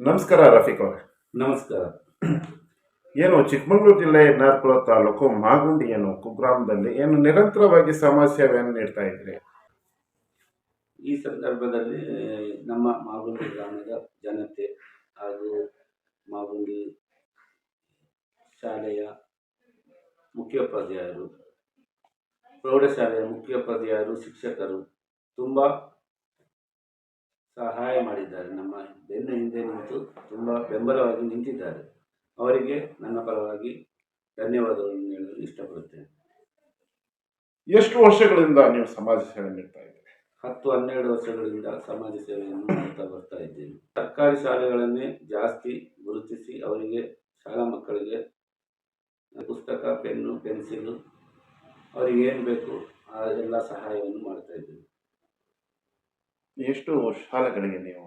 ನಮಸ್ಕಾರ ರಫೀಕ್ ಅವರೇ. ನಮಸ್ಕಾರ. ಏನು ಚಿಕ್ಕಮಗಳೂರು ಜಿಲ್ಲೆ ನಾರ್ಪುರ ತಾಲೂಕು ಮಾಗುಂಡಿ ಏನು ಕುಗ್ರಾಮದಲ್ಲಿ ಏನು ನಿರಂತರವಾಗಿ ಸಮಾಜ ಸೇವೆಯನ್ನು ನೀಡ್ತಾ ಇದ್ರಿ ಈ ಸಂದರ್ಭದಲ್ಲಿ ನಮ್ಮ ಮಾಗುಂಡಿ ಗ್ರಾಮದ ಜನತೆ ಹಾಗೂ ಮಾಗುಂಡಿ ಶಾಲೆಯ ಮುಖ್ಯೋಪಾಧ್ಯಾಯರು ಪ್ರೌಢಶಾಲೆಯ ಮುಖ್ಯೋಪಾಧ್ಯಾಯರು ಶಿಕ್ಷಕರು ತುಂಬ ಸಹಾಯ ಮಾಡಿದ್ದಾರೆ. ನಮ್ಮ ಬೆನ್ನ ಹಿಂದೆ ನಿಂತು ತುಂಬ ಬೆಂಬಲವಾಗಿ ನಿಂತಿದ್ದಾರೆ. ಅವರಿಗೆ ನನ್ನ ಪರವಾಗಿ ಧನ್ಯವಾದಗಳನ್ನು ಹೇಳಲು ಇಷ್ಟಪಡುತ್ತೇನೆ. ಎಷ್ಟು ವರ್ಷಗಳಿಂದ ನೀವು ಸಮಾಜ ಸೇವೆ ನೀಡ್ತಾ ಇದ್ದೀರಿ? ಹತ್ತು ಹನ್ನೆರಡು ವರ್ಷಗಳಿಂದ ಸಮಾಜ ಸೇವೆಯನ್ನು ಮಾಡ್ತಾ ಬರ್ತಾ ಇದ್ದೇನೆ. ಸರ್ಕಾರಿ ಶಾಲೆಗಳನ್ನೇ ಜಾಸ್ತಿ ಗುರುತಿಸಿ ಅವರಿಗೆ ಶಾಲಾ ಮಕ್ಕಳಿಗೆ ಪುಸ್ತಕ ಪೆನ್ನು ಪೆನ್ಸಿಲು ಅವರಿಗೆ ಏನು ಬೇಕು ಆ ಎಲ್ಲ ಸಹಾಯವನ್ನು ಮಾಡ್ತಾ ಇದ್ದೇನೆ. ಎಷ್ಟು ಶಾಲೆಗಳಿಗೆ ನೀವು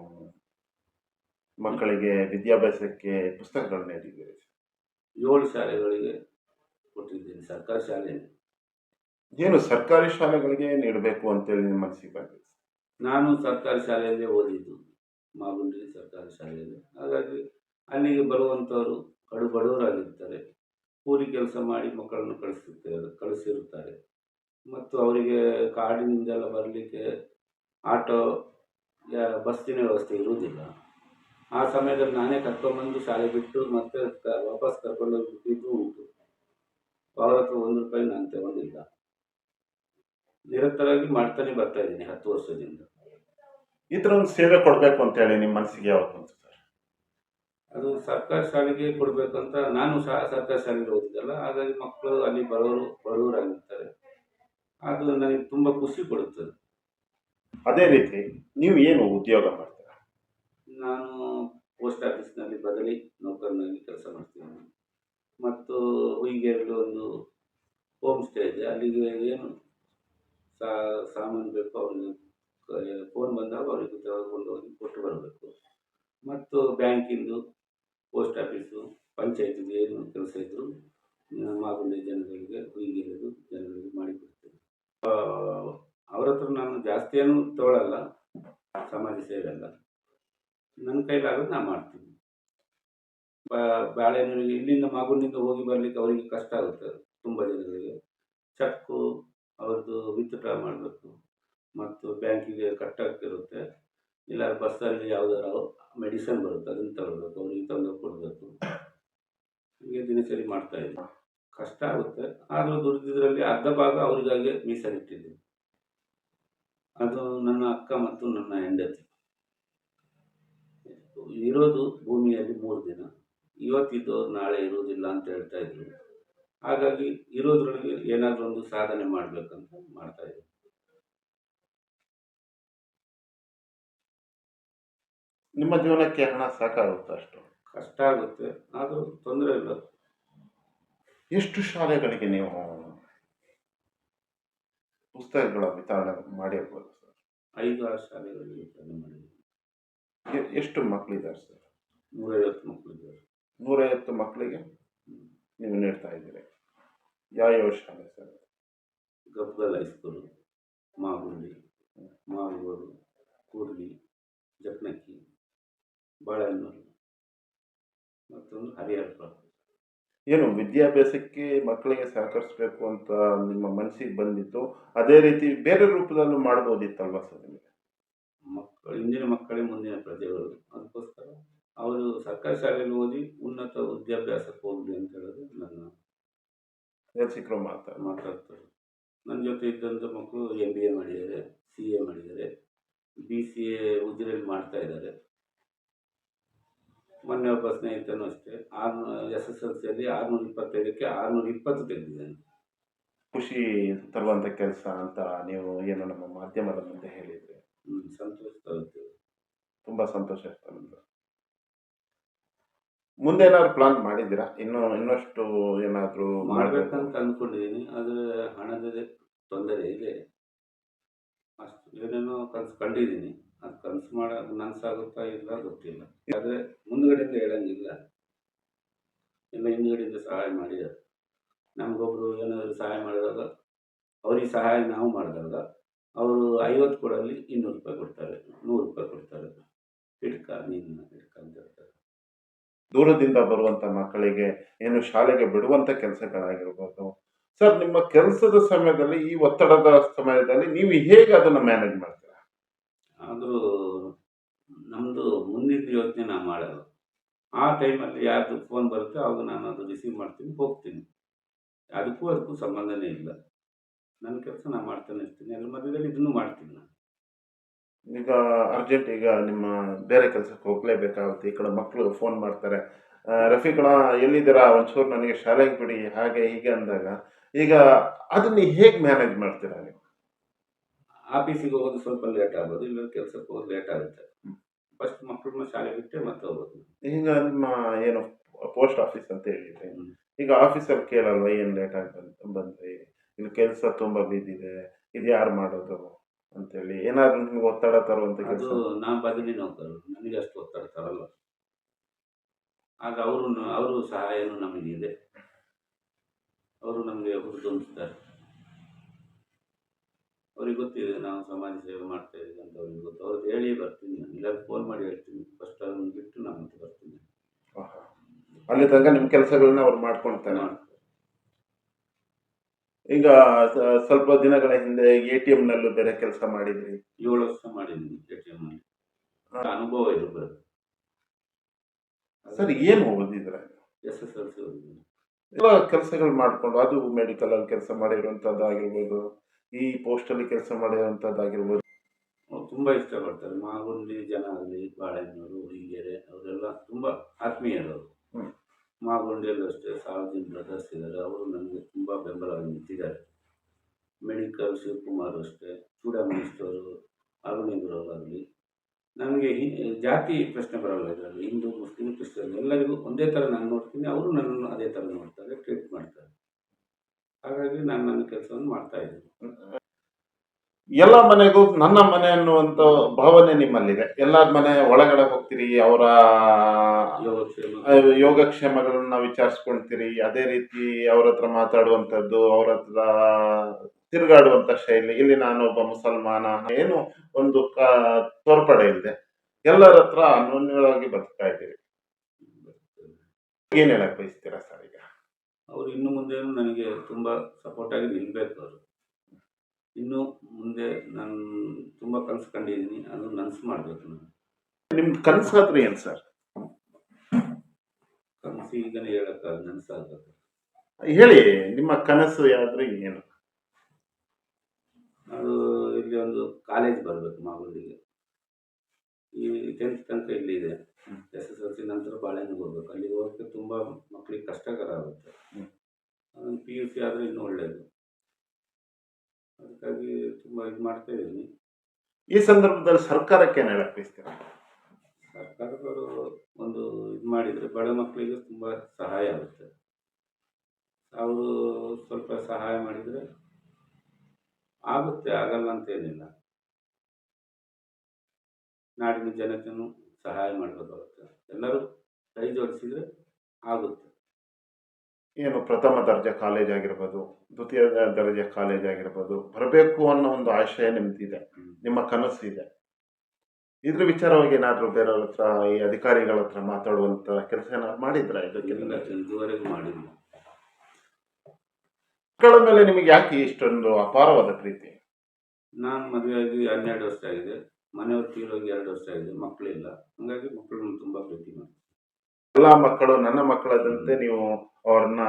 ಮಕ್ಕಳಿಗೆ ವಿದ್ಯಾಭ್ಯಾಸಕ್ಕೆ ಪುಸ್ತಕಗಳನ್ನ ನೀಡಿದ್ದೀರಿ? ಏಳು ಶಾಲೆಗಳಿಗೆ ಕೊಟ್ಟಿದ್ದೀನಿ ಸರ್ಕಾರಿ ಶಾಲೆ ಏನು ಸರ್ಕಾರಿ ಶಾಲೆಗಳಿಗೆ ನೀಡಬೇಕು ಅಂತೇಳಿ ನಿಮ್ಮ ಮನಸ್ಸಿಗೆ ಬಂದಿದೆ? ನಾನು ಸರ್ಕಾರಿ ಶಾಲೆಯಲ್ಲೇ ಓದಿದ್ದು ಮಾಗುಂಡಿ ಸರ್ಕಾರಿ ಶಾಲೆಯಲ್ಲಿ. ಹಾಗಾಗಿ ಅಲ್ಲಿಗೆ ಬರುವಂಥವರು ಕಡು ಬಡವರಾಗಿರ್ತಾರೆ. ಕೂಲಿ ಕೆಲಸ ಮಾಡಿ ಮಕ್ಕಳನ್ನು ಕಳಿಸಿರ್ತಾರೆ ಕಳಿಸಿರುತ್ತಾರೆ. ಮತ್ತು ಅವರಿಗೆ ಕಾಡಿನಿಂದೆಲ್ಲ ಬರಲಿಕ್ಕೆ ಆಟೋ ಯಾ ಬಸ್ಸಿನ ವ್ಯವಸ್ಥೆ ಇರುವುದಿಲ್ಲ. ಆ ಸಮಯದಲ್ಲಿ ನಾನೇ ಕರ್ಕೊಂಬಂದು ಶಾಲೆ ಬಿಟ್ಟು ಮತ್ತೆ ವಾಪಸ್ ಕರ್ಕೊಂಡೋಗಿ ಬಿಟ್ಟಿದ್ದು ಉಂಟು. ಅವರ ಹತ್ರ ಒಂದು ರೂಪಾಯಿ ನಾನು ತಗೊಂಡಿಲ್ಲ. ನಿರಂತರವಾಗಿ ಮಾಡ್ತಾನೆ ಬರ್ತಾ ಇದ್ದೀನಿ ಹತ್ತು ವರ್ಷದಿಂದ. ಈ ಥರ ಒಂದು ಸೇವೆ ಕೊಡಬೇಕು ಅಂತೇಳಿ ನಿಮ್ಮ ಮನಸ್ಸಿಗೆ ಯಾವಾಗ ಬಂತು ಸರ್? ಅದು ಸರ್ಕಾರಿ ಶಾಲೆಗೆ ಕೊಡಬೇಕಂತ ನಾನು ಸಹ ಸರ್ಕಾರಿ ಶಾಲೆಗೆ ಓದಿದ್ದಲ್ಲ ಹಾಗಾಗಿ ಮಕ್ಕಳು ಅಲ್ಲಿ ಬರೋರು ಬಡವರಾಗಿರ್ತಾರೆ. ಅದು ನನಗೆ ತುಂಬ ಖುಷಿ ಕೊಡುತ್ತದೆ. ಅದೇ ರೀತಿ ನೀವು ಏನು ಉದ್ಯೋಗ ಮಾಡ್ತೀರಾ? ನಾನು ಪೋಸ್ಟ್ ಆಫೀಸ್ನಲ್ಲಿ ಬದಲಿ ನೌಕರನಾಗಿ ಕೆಲಸ ಮಾಡ್ತೀನಿ. ಮತ್ತು ಹುಯಿಗೆರೆಯಲ್ಲಿ ಒಂದು ಹೋಮ್ ಸ್ಟೇ ಇದೆ. ಅಲ್ಲಿಗೆ ಏನು ಸಾ ಸಾಮಾನು ಬೇಕು ಅವ್ರಿಗೆ ಫೋನ್ ಬಂದಾಗ ಅವರಿಗೆ ತೆಗೆದುಕೊಂಡು ಹೋಗಿ ಕೊಟ್ಟು ಬರಬೇಕು. ಮತ್ತು ಬ್ಯಾಂಕಿಂದು ಪೋಸ್ಟ್ ಆಫೀಸು ಪಂಚಾಯತಿದು ಏನು ಕೆಲಸ ಇದ್ದರೂ ಮಾಗುಂಡಿ ಜನಗಳಿಗೆ ಹುಯಿಗೆರೆದು ಜನಗಳಿಗೆ ಮಾಡಿಕೊಡ್ತೇನೆ. ಆ, ಅವ್ರ ಹತ್ರ ನಾನು ಜಾಸ್ತಿ ಏನು ತಗೊಳ್ಳಲ್ಲ ಸಮಾಜ ಸೇವೆ ಅಲ್ಲ. ನನ್ನ ಕೈಲಾಗೋದು ನಾನು ಮಾಡ್ತೀನಿ. ಬ- ಬಾಳೆಹಣ್ಣಿಗೆ ಇಲ್ಲಿಂದ ಮಗುನಿಂದ ಹೋಗಿ ಬರಲಿಕ್ಕೆ ಅವರಿಗೆ ಕಷ್ಟ ಆಗುತ್ತೆ. ತುಂಬ ಜನಗಳಿಗೆ ಚೆಕ್ಕು, ಅವ್ರದ್ದು ವಿತ್ಡ್ರಾ ಮಾಡಬೇಕು. ಮತ್ತು ಬ್ಯಾಂಕಿಗೆ ಕಟ್ಟಾಗ್ತಿರುತ್ತೆ ಇಲ್ಲ, ಬಸ್ಸಲ್ಲಿ ಯಾವುದಾರು ಮೆಡಿಸನ್ ಬರುತ್ತೆ, ಅದನ್ನು ತಗೊಳ್ಬೇಕು. ಅವ್ರಿಗೆ ತಂದು ಕೊಡಬೇಕು. ಹೀಗೆ ದಿನಚರಿ ಮಾಡ್ತಾ ಇದ್ದೀನಿ. ಕಷ್ಟ ಆಗುತ್ತೆ. ಆದರೂ ದುಡಿದಿದ್ರಲ್ಲಿ ಅರ್ಧ ಭಾಗ ಅವರಿಗಾಗಿ ಮೀಸಲಿಟ್ಟಿದ್ದೀನಿ. ಅದು ನನ್ನ ಅಕ್ಕ ಮತ್ತು ನನ್ನ ಹೆಂಡತಿ. ಇರೋದು ಭೂಮಿಯಲ್ಲಿ ಮೂರು ದಿನ. ಇವತ್ತಿದ್ದು ನಾಳೆ ಇರೋದಿಲ್ಲ ಅಂತ ಹೇಳ್ತಾ ಇದ್ರು. ಹಾಗಾಗಿ ಇರೋದ್ರೊಳಗೆ ಏನಾದರೂ ಒಂದು ಸಾಧನೆ ಮಾಡಬೇಕಂತ ಮಾಡ್ತಾ ಇದ್ರು. ನಿಮ್ಮ ಜೀವನಕ್ಕೆ ಹಣ ಸಾಕಾಗುತ್ತೆ ಅಷ್ಟು? ಕಷ್ಟ ಆಗುತ್ತೆ ಆದರೂ ತೊಂದರೆ ಇಲ್ಲ. ಎಷ್ಟು ಶಾಲೆಗಳಿಗೆ ನೀವು ಪುಸ್ತಕಗಳ ವಿತರಣೆ ಮಾಡಿರ್ಬೋದು ಸರ್. ಐದು ಆರು ಶಾಲೆಗಳಲ್ಲಿ ವಿತರಣೆ ಮಾಡಿದ್ದೀವಿ ಎ- ಎಷ್ಟು ಮಕ್ಕಳಿದ್ದಾರೆ ಸರ್? ನೂರೈವತ್ತು ಮಕ್ಕಳಿದ್ದಾರೆ ನೂರೈವತ್ತು ಮಕ್ಕಳಿಗೆ ನೀವು ನೀಡ್ತಾ ಇದ್ದೀರಿ. ಯಾವ್ಯಾವ ಶಾಲೆ sir? Gabgal high school Magundi Maguru Kurli Jaknakki Balehonnur ಮತ್ತೊಂದು ಹರಿಹರಪುರ ಏನು ವಿದ್ಯಾಭ್ಯಾಸಕ್ಕೆ ಮಕ್ಕಳಿಗೆ ಸಹಕರಿಸಬೇಕು ಅಂತ ನಿಮ್ಮ ಮನಸ್ಸಿಗೆ ಬಂದಿತ್ತು ಅದೇ ರೀತಿ ಬೇರೆ ರೂಪದಲ್ಲೂ ಮಾಡ್ಬೋದಿತ್ತಲ್ವಾ ಸರ್ ನಿಮಗೆ? ಮಕ್ಕಳು ಇಂದಿನ ಮಕ್ಕಳೇ ಮುಂದಿನ ಪ್ರಜೆಗಳು ಅದಕ್ಕೋಸ್ಕರ ಅವರು ಸರ್ಕಾರಿ ಶಾಲೆಯಲ್ಲಿ ಓದಿ ಉನ್ನತ ವಿದ್ಯಾಭ್ಯಾಸಕ್ಕೆ ಹೋಗಲಿ ಅಂತ ಹೇಳೋದು ನನ್ನ ನಿರ್ಸಿಕರು ಮಾತಾಡ ಮಾತಾಡ್ತಾರೆ ನನ್ನ ಜೊತೆ ಇದ್ದಂಥ ಮಕ್ಕಳು ಎಂ ಬಿ ಎ ಮಾಡಿದ್ದಾರೆ ಸಿ ಎ ಮಾಡಿದ್ದಾರೆ ಬಿ ಸಿ ಎ ಉಜಿರೆಯಲ್ಲಿ ಮಾಡ್ತಾ ಇದ್ದಾರೆ. ಮೊನ್ನೆ ಒಬ್ಬ ಸ್ನೇಹಿತನು ಅಷ್ಟೇ. ಆರ್ನೂ ಎಸ್ ಎಸ್ ಎಲ್ ಸಿಯಲ್ಲಿ ಆರುನೂರ ಇಪ್ಪತ್ತೈದಕ್ಕೆ ಆರುನೂರ ಇಪ್ಪತ್ತು ತೆಗೆದಿದ್ದಾನೆ. ಖುಷಿ ತರುವಂಥ ಕೆಲಸ ಅಂತ ನೀವು ಏನು ನಮ್ಮ ಮಾಧ್ಯಮದ ಮುಂದೆ ಹೇಳಿದರೆ. ಹ್ಞೂ ಸಂತೋಷ ತರುತ್ತೇವೆ ತುಂಬ ಸಂತೋಷ ಆಗ್ತಾ ನಮ್ಗೆ ಮುಂದೆ ಏನಾದ್ರು ಪ್ಲಾನ್ ಮಾಡಿದ್ದೀರಾ? ಇನ್ನು ಇನ್ನಷ್ಟು ಏನಾದರೂ ಮಾಡಬೇಕಂತ ಅಂದ್ಕೊಂಡಿದ್ದೀನಿ ಆದರೆ ಹಣದ ತೊಂದರೆ ಇದೆ. ಅಷ್ಟು ಏನೇನೋ ಕನಸು ಕಂಡಿದ್ದೀನಿ. ಅದು ಕನಸು ಮಾಡ ನನಸಾಗುತ್ತಾ ಇಲ್ಲ ಗೊತ್ತಿಲ್ಲ. ಆದರೆ ಮುಂದ್ಗಡೆಯಿಂದ ಹೇಳಂಗಿಲ್ಲ. ಎಲ್ಲ ಹಿಂದ್ಗಡೆಯಿಂದ ಸಹಾಯ ಮಾಡಿದ್ದಾರೆ ನಮಗೊಬ್ಬರು ಏನಾದರೂ ಸಹಾಯ ಮಾಡಿದಾಗ, ಅವ್ರಿಗೆ ಸಹಾಯ ನಾವು ಮಾಡಿದಾಗ, ಅವರು ಐವತ್ತು ಕೊಡಲ್ಲಿ ಇನ್ನೂರು ರೂಪಾಯಿ ಕೊಡ್ತಾರೆ, ನೂರು ರೂಪಾಯಿ ಕೊಡ್ತಾರೆ. ಹಿಡ್ಕ, ನೀನು ಹಿಡ್ಕ ಅಂತ ಹೇಳ್ತಾರೆ. ದೂರದಿಂದ ಬರುವಂತ ಮಕ್ಕಳಿಗೆ ಏನು ಶಾಲೆಗೆ ಬಿಡುವಂತ ಕೆಲಸಗಳಾಗಿರ್ಬೋದು. ಸರ್, ನಿಮ್ಮ ಕೆಲಸದ ಸಮಯದಲ್ಲಿ, ಈ ಒತ್ತಡದ ಸಮಯದಲ್ಲಿ ನೀವು ಹೇಗೆ ಅದನ್ನ ಮ್ಯಾನೇಜ್ ಮಾಡ್ತೀರಾ? ಆದರೂ ನಮ್ಮದು ಮುಂದಿನ ಯೋಚನೆ ನಾನು ಮಾಡೋದು. ಆ ಟೈಮಲ್ಲಿ ಯಾರ್ದು ಫೋನ್ ಬರುತ್ತೆ ಅವಾಗ ನಾನು ಅದು ರಿಸೀವ್ ಮಾಡ್ತೀನಿ, ಹೋಗ್ತೀನಿ. ಅದಕ್ಕೂ ಅದಕ್ಕೂ ಸಂಬಂಧನೇ ಇಲ್ಲ. ನನ್ನ ಕೆಲಸ ನಾನು ಮಾಡ್ತಾನೆ ಇರ್ತೀನಿ. ಅದ್ರ ಮಧ್ಯದಲ್ಲಿ ಇದನ್ನು ಮಾಡ್ತೀನಿ ನಾನು. ಈಗ ಅರ್ಜೆಂಟ್ ಈಗ ನಿಮ್ಮ ಬೇರೆ ಕೆಲಸಕ್ಕೆ ಹೋಗಲೇಬೇಕಾಗುತ್ತೆ. ಈ ಕಡೆ ಮಕ್ಕಳು ಫೋನ್ ಮಾಡ್ತಾರೆ. ರಫೀಕಣ ಎಲ್ಲಿದ್ದೀರಾ? ಒಂಚೂರು ನನಗೆ ಶಾಲೆಗೆ ಬಿಡಿ. ಹಾಗೆ ಹೀಗೆ ಅಂದಾಗ ಈಗ ಅದನ್ನ ಹೇಗೆ ಮ್ಯಾನೇಜ್ ಮಾಡ್ತೀರಾ ನೀವು? ಆಫೀಸಿಗೆ ಹೋಗೋದು ಸ್ವಲ್ಪ ಲೇಟ್ ಆಗ್ಬೋದು ಇಲ್ಲ ಕೆಲಸಕ್ಕೆ ಹೋಗೋದು ಲೇಟ್ ಆಗುತ್ತೆ. ಫಸ್ಟ್ ಮಕ್ಕಳನ್ನ ಶಾಲೆ ಬಿಟ್ಟೆ ಮತ್ತೆ ಹೋಗೋದು. ಈಗ ನಿಮ್ಮ ಏನು ಪೋಸ್ಟ್ ಆಫೀಸ್ ಅಂತ ಹೇಳಿದ್ರೆ ಈಗ ಆಫೀಸಲ್ಲಿ ಕೇಳಲ್ವ ಏನು ಲೇಟ್ ಆಗಿ ಬಂದ್ ಬಂದ್ರಿ? ಇಲ್ಲಿ ಕೆಲಸ ತುಂಬ ಬಿದ್ದಿದೆ ಇದು ಯಾರು ಮಾಡೋದು ಅಂತೇಳಿ? ಏನಾದ್ರು ನಿಮ್ಗೆ ಒತ್ತಡ ತರುವಂತ ಅದು ಕೆಲಸ ನಾ ಬದಲಿ ನೌಕರು ನನಗೆ ಅಷ್ಟು ಒತ್ತಡ ತರಲ್ಲ. ಆಗ ಅವರು ಅವರು ಸಹಾಯನೂ ನಮಗಿದೆ. ಅವರು ನಮಗೆ ಹುರಿದುಂಬಿಸ್ತಾರೆ. ಅವ್ರಿಗೆ ಗೊತ್ತಿದೆ ನಾವು ಸಮಾಜ ಸೇವೆ ಮಾಡ್ತಾ ಇದ್ದೀವಿ ಅಂತ ಅವ್ರಿಗೆ ಗೊತ್ತು. ಅವ್ರಿಗೆ ಹೇಳಿ ಬರ್ತೀನಿ ನಾನು ಇಲ್ಲ ಫೋನ್ ಮಾಡಿ ಹೇಳ್ತೀನಿ. ಫಸ್ಟ್ ಅದನ್ನು ಬಿಟ್ಟು ನಾನು ಅಂತ ಬರ್ತೀನಿ. ಅಲ್ಲಿ ತನಕ ನಿಮ್ಮ ಕೆಲಸಗಳನ್ನ ಅವ್ರು ಮಾಡ್ಕೊಳ್ತಾರೆ. ಈಗ ಸ್ವಲ್ಪ ದಿನಗಳ ಹಿಂದೆ ಎ ಟಿ ನಲ್ಲೂ ಬೇರೆ ಕೆಲಸ ಮಾಡಿದ್ರಿ. ಏಳು ವರ್ಷ ಮಾಡಿದ್ದೀನಿ ಎ ಟಿ ಎಂ ಅಲ್ಲಿ. ಅನುಭವ ಇದು ಬರುತ್ತೆ. ಸರ್ ಏನು ಓದಿದ್ರೆ? ಎಸ್ ಎಸ್ ಎಲ್ ಸಿ ಓದಿದ್ದೀನಿ. ಎಲ್ಲ ಕೆಲಸಗಳು ಮಾಡಿಕೊಂಡು ಅದು ಮೆಡಿಕಲ್ ಅಲ್ಲಿ ಕೆಲಸ ಮಾಡಿರುವಂತದ್ದಾಗಿರ್ಬೋದು ಈ ಪೋಸ್ಟಲ್ಲಿ ಕೆಲಸ ಮಾಡಿರುವಂತದ್ದಾಗಿರ್ಬೋದು ಅವ್ರು ತುಂಬ ಇಷ್ಟಪಡ್ತಾರೆ. ಮಾಗುಂಡಿ ಜನ ಆಗಲಿ ಬಾಳೆಹಣ್ಣೂರು ಹಿಂಗೇರೆ ಅವರೆಲ್ಲ ತುಂಬ ಆತ್ಮೀಯರು. ಮಾಗುಂಡಿಯಲ್ಲೂ ಅಷ್ಟೇ ಸಾರ್ವಜನಿಕ ಬ್ರದರ್ಸ್ ಇದ್ದಾರೆ. ಅವರು ನನಗೆ ತುಂಬ ಬೆಂಬಲವಾಗಿ ನಿಂತಿದ್ದಾರೆ ಮೆಡಿಕಲ್ ಶಿವಕುಮಾರ್ ಅಷ್ಟೇ ಚೂಡಾಮಣಿ ಮಿನಿಸ್ಟರು ಅರುಣಿಗುರವರಾಗಲಿ ನನಗೆ ಹಿ- ಜಾತಿ ಪ್ರಶ್ನೆ ಬರಲ್ಲ ಇದರಲ್ಲಿ. ಹಿಂದೂ ಮುಸ್ಲಿಂ ಕ್ರಿಶ್ಚಿಯನ್ ಎಲ್ಲರಿಗೂ ಒಂದೇ ಥರ ನಾನು ನೋಡ್ತೀನಿ. ಅವರು ನನ್ನನ್ನು ಅದೇ ಥರ ನೋಡ್ತಾರೆ ಟ್ರೀಟ್ ಮಾಡ್ತಾರೆ. ಹಾಗಾಗಿ ನಾನು ನನ್ನ ಕೆಲಸವನ್ನು ಮಾಡ್ತಾ ಇದ್ದೀನಿ. ಎಲ್ಲ ಮನೆಗೂ ನನ್ನ ಮನೆ ಅನ್ನುವಂತ ಭಾವನೆ ನಿಮ್ಮಲ್ಲಿದೆ. ಎಲ್ಲಾರ ಮನೆ ಒಳಗಡೆ ಹೋಗ್ತೀರಿ ಅವರ ಯೋಗಕ್ಷೇಮ. ಯೋಗಕ್ಷೇಮಗಳನ್ನ ವಿಚಾರಿಸ್ಕೊಳ್ತೀರಿ ಅದೇ ರೀತಿ ಅವ್ರ ಹತ್ರ ಮಾತಾಡುವಂಥದ್ದು ಅವ್ರ ಹತ್ರ ತಿರುಗಾಡುವಂತ ಶೈಲಿ ಇಲ್ಲಿ ನಾನು ಒಬ್ಬ ಮುಸಲ್ಮಾನ ಏನು ಒಂದು ಕ- ತೋರ್ಪಡೆ ಇದೆ ಎಲ್ಲರ ಹತ್ರ ಅನ್ಯೋನ್ಯವಾಗಿ ಬದುಕ್ತಾ ಇದ್ದೀರಿ. ಏನ್ ಹೇಳಕ್ ಬಯಸ್ತೀರಾ ಸರ್? ಅವರು ಇನ್ನು ಮುಂದೆ ನನಗೆ ತುಂಬ ಸಪೋರ್ಟಾಗಿ ನಿಲ್ಲಬೇಕು ಅವರು. ಇನ್ನು ಮುಂದೆ ನಾನು ತುಂಬ ಕನಸು ಕಂಡಿದ್ದೀನಿ ಅದು ನನಸು ಮಾಡಬೇಕು ನಾನು. ನಿಮ್ಮ ಕನಸು ಹತ್ರ ಏನು ಸರ್? ಕನಸು ಈಗನೇ ಹೇಳೋಕ್ಕಾಗ ನನಸಾಗಬೇಕು ಹೇಳಿ ನಿಮ್ಮ ಕನಸು ಯಾವ್ದು ಏನು ಅದು ಇಲ್ಲಿ ಒಂದು ಕಾಲೇಜ್ ಬರಬೇಕು ಮಾಗುಂಡಿಗೆ ಈ ಟೆಂತ್ ತನಕ ಇಲ್ಲಿ ಇದೆ ಹ್ಮ್. ಎಸ್ ಎಸ್ ಎಲ್ ಸಿ ನಂತರ ಬಾಳೆಹಣ್ಣು ಹೋಗ್ಬೇಕು ಅಲ್ಲಿಗೆ ಹೋಗೋಕ್ಕೆ ತುಂಬ ಮಕ್ಕಳಿಗೆ ಕಷ್ಟಕರ ಆಗುತ್ತೆ ಪಿ ಯು ಸಿ ಆದರೆ ಇನ್ನೂ ಒಳ್ಳೆಯದು ಅದಕ್ಕಾಗಿ ತುಂಬ ಇದು ಮಾಡ್ತಾ ಇದ್ದೀನಿ. ಈ ಸಂದರ್ಭದಲ್ಲಿ ಸರ್ಕಾರಕ್ಕೆ ಏನ್ ಹೇಳಕ್ ಬಯಸ್ತೀರಾ? ಸರ್ಕಾರದವರು ಒಂದು ಇದು ಮಾಡಿದರೆ ಬಡ ಮಕ್ಕಳಿಗೆ ತುಂಬ ಸಹಾಯ ಆಗುತ್ತೆ. ಅವರು ಸ್ವಲ್ಪ ಸಹಾಯ ಮಾಡಿದರೆ ಆಗುತ್ತೆ ಆಗಲ್ಲ ಅಂತೇನಿಲ್ಲ ನಾಡಿನ ಜನತೆಯೂ ಸಹಾಯ ಮಾಡಬೇಕಾಗುತ್ತೆ ಎಲ್ಲರೂ ಕೈ ಜೋಡಿಸಿದ್ರೆ ಆಗುತ್ತೆ. ಏನು ಪ್ರಥಮ ದರ್ಜೆ ಕಾಲೇಜ್ ಆಗಿರ್ಬೋದು ದ್ವಿತೀಯ ದರ್ಜೆ ಕಾಲೇಜ್ ಆಗಿರ್ಬೋದು ಬರಬೇಕು ಅನ್ನೋ ಒಂದು ಆಶಯ ನಿಮ್ದಿದೆ ನಿಮ್ಮ ಕನಸು ಇದೆ ಇದ್ರ ವಿಚಾರವಾಗಿ ಏನಾದರೂ ಬೇರೆಯವ್ರ ಹತ್ರ ಈ ಅಧಿಕಾರಿಗಳ ಹತ್ರ ಮಾತಾಡುವಂತ ಕೆಲಸ ಏನಾದ್ರು ಮಾಡಿದ್ರ ಇದಕ್ಕೆ ಇದುವರೆಗೂ ಮಾಡಿಲ್ಲ. ಮಕ್ಕಳ ಮೇಲೆ ನಿಮಗೆ ಯಾಕೆ ಇಷ್ಟೊಂದು ಅಪಾರವಾದ ಪ್ರೀತಿ? ನಾನು ಮದುವೆ ಆಗಿ ಹನ್ನೆರಡು ವರ್ಷ ಆಗಿದೆ. ಮನೆಯವ್ರು ತೀರೋಗಿ ಎರಡು ವರ್ಷ ಆಗಿದೆ ಮಕ್ಕಳಿಲ್ಲ. ಹಾಗಾಗಿ ಮಕ್ಕಳನ್ನು ತುಂಬ ಪ್ರೀತಿ ಮಾಡ್ತೀನಿ. ಎಲ್ಲ ಮಕ್ಕಳು ನನ್ನ ಮಕ್ಕಳದಂತೆ ನೀವು ಅವ್ರನ್ನ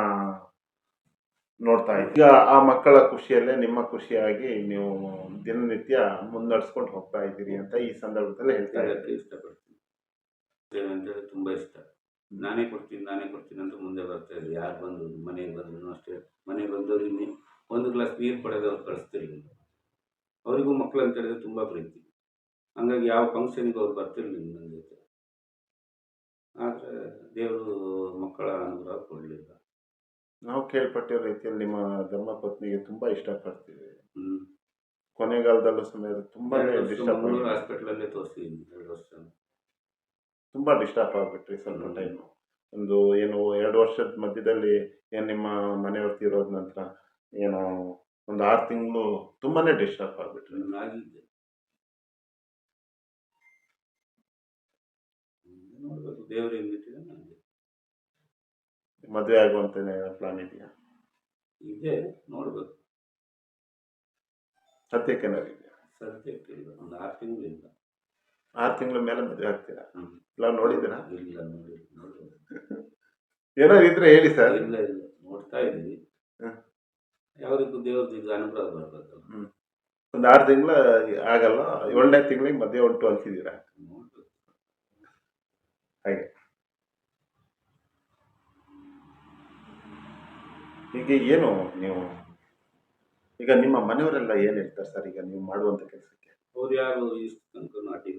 ನೋಡ್ತಾ ಇದ್ದೀವಿ ಈಗ ಆ ಮಕ್ಕಳ ಖುಷಿಯಲ್ಲೇ ನಿಮ್ಮ ಖುಷಿಯಾಗಿ ನೀವು ದಿನನಿತ್ಯ ಮುನ್ನಡೆಸ್ಕೊಂಡು ಹೋಗ್ತಾ ಇದ್ದೀರಿ ಅಂತ ಈ ಸಂದರ್ಭದಲ್ಲಿ ಹೇಳ್ತಾ ಹೇಳಕ್ಕೆ ಇಷ್ಟಪಡ್ತೀನಿ. ಸೇವೆ ಅಂತೇಳಿ ತುಂಬ ಇಷ್ಟ. ನಾನೇ ಕೊಡ್ತೀನಿ ನಾನೇ ಕೊಡ್ತೀನಿ ಅಂತ ಮುಂದೆ ಬರ್ತಾ ಇದ್ದೀವಿ ಯಾರು ಬಂದು ಮನೆಗೆ ಬಂದ್ರು ಅಷ್ಟೇ. ಮನೆಗೆ ಬಂದವ್ರಿಗೆ ನೀ- ಒಂದು ಗ್ಲಾಸ್ ನೀರು ಪಡೆದವ್ರು ಕಳಿಸ್ತೀರಿ ಕಳಿಸ್ತಿರ್ಲಿಲ್ಲ. ಅವರಿಗೂ ಮಕ್ಕಳು ಅಂತ ಹೇಳಿದ್ರೆ ತುಂಬ ಪ್ರೀತಿ. ಹಂಗಾಗಿ ಯಾವ ಫಂಕ್ಷನ್ಗೆ ಅವ್ರು ಬರ್ತಿರ್ಲಿಲ್ಲ ನನ್ನ ಜೊತೆ. ಆದರೆ ದೇವರು ಮಕ್ಕಳ ಅನುಗ್ರಹ ಕೊಡಲಿಲ್ಲ. ನಾವು ಕೇಳ್ಪಟ್ಟಿರೋ ರೀತಿಯಲ್ಲಿ ನಿಮ್ಮ ಧರ್ಮಪತ್ನಿಗೆ ತುಂಬ ಇಷ್ಟಪಡ್ತೀವಿ. ಹ್ಞೂ ಕೊನೆಗಾಲದಲ್ಲೂ ಸಮೇತ ತುಂಬ ಡಿಸ್ಟರ್ಬ್ ಮಂಗಳೂರು ಹಾಸ್ಪಿಟ್ಲಲ್ಲೇ ತೋರಿಸಿದ್ದೀನಿ ಎರಡು ವರ್ಷ. ತುಂಬ ಡಿಸ್ಟರ್ಬ್ ಆಗಿಬಿಟ್ರಿ ಸ್ವಲ್ಪ ಟೈಮು ಒಂದು ಏನು ಎರಡು ವರ್ಷದ ಮಧ್ಯದಲ್ಲಿ ಏನು ನಿಮ್ಮ ಮನೆಯವ್ರು ಇರೋದ ನಂತರ ಏನು ಒಂದು ಆರು ತಿಂಗಳು ತುಂಬಾ ಡಿಸ್ಟರ್ಬ್ ಆಗ್ಬಿಟ್ರಿ. ಆಗಿದ್ದೆ ದೇವರು ನನಗೆ ಮದುವೆ ಆಗುವಂತ ಪ್ಲಾನ್ ಇದೆಯಾ? ಇದೆ ನೋಡ್ಬೇಕು. ಸದ್ಯಕ್ಕೆ ಸದ್ಯಕ್ಕೆ ಇಲ್ಲ ಒಂದು ಆರು ತಿಂಗಳಿಂದ. ಆರು ತಿಂಗಳ ಮೇಲೆ ಮದುವೆ ಆಗ್ತೀರಾ? ಹ್ಮ್. ಇಲ್ಲ ನೋಡಿದ್ದೀರಾ? ಇಲ್ಲ ನೋಡಿ ನೋಡಿ ಏನಾದ್ರು ಇದ್ರೆ ಹೇಳಿ ಸರ್. ಇಲ್ಲ ಇಲ್ಲ ನೋಡ್ತಾ ಇದ್ದೀವಿ ಹ್ಮ್. ಯಾವುದಕ್ಕೂ ದೇವ್ರದ್ದು ಇದು ಅನುಗ್ರಹ ಬರ್ಬೇಕಲ್ಲ. ಒಂದು ಆರು ತಿಂಗಳ ಆಗಲ್ಲ ಏಳನೇ ತಿಂಗಳಿಗೆ ಮದುವೆ ಉಂಟು ಅಂತಿದ್ದೀರಾ ನೋಡ್ಬೇಕು ಹಾಗೆ ಈಗ ಏನು ನೀವು ಈಗ ನಿಮ್ಮ ಮನೆಯವರೆಲ್ಲ ಏನು ಹೇಳ್ತಾರೆ ಸರ್ ಈಗ ನೀವು ಮಾಡುವಂತ ಕೆಲಸಕ್ಕೆ? ಅವ್ರು ಯಾರು ಇಷ್ಟು ತನಕ ನಾಟಿ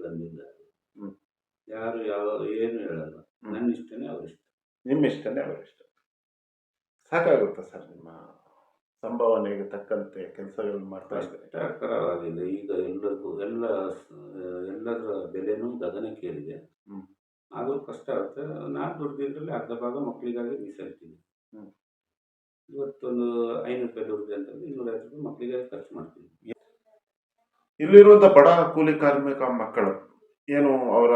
ಹ್ಮ್. ಯಾರು ಯಾವ ಏನು ಹೇಳಲ್ಲ. ಹ್ಮ್. ನನ್ನ ಇಷ್ಟನೇ ಅವ್ರ ಇಷ್ಟ. ನಿಮ್ಮ ಇಷ್ಟನೇ ಅವ್ರ ಇಷ್ಟ. ಸಾಕಾಗುತ್ತಾ ಸರ್ ನಿಮ್ಮ ಸಂಭಾವನೆಗೆ ತಕ್ಕಂತೆ ಕೆಲಸಗಳನ್ನು ಮಾಡ್ತಾ ಇದ್ದಾರೆ? ಕಷ್ಟಕರವಾಗಿದೆ. ಈಗ ಎಲ್ಲರಿಗೂ ಎಲ್ಲ ಸ- ಎಲ್ಲದರ ಬೆಲೆನೂ ಗಗನಕ್ಕೇರಿದೆ. ಹ್ಮ್. ಆದರೂ ಕಷ್ಟ ಆಗುತ್ತೆ. ನಾನು ದುಡ್ಡಿದ್ರಲ್ಲಿ ಅರ್ಧ ಭಾಗ ಮಕ್ಕಳಿಗಾಗಿ ಮೀಸಲಿಟ್ಟಿದ್ದೀನಿ. ಹ್ಮ್. ಇವತ್ತೊಂದು ಐನೂರು ರೂಪಾಯಿ ದುಡ್ಡು ಅಂತಂದ್ರೆ ಇನ್ನೂರೈವತ್ತು ರೂಪಾಯಿ ಮಕ್ಕಳಿಗೆ ಖರ್ಚು ಮಾಡ್ತೀವಿ. ಇಲ್ಲಿರುವಂತ ಬಡ ಕೂಲಿ ಕಾರ್ಮಿಕ ಮಕ್ಕಳು, ಏನು ಅವರ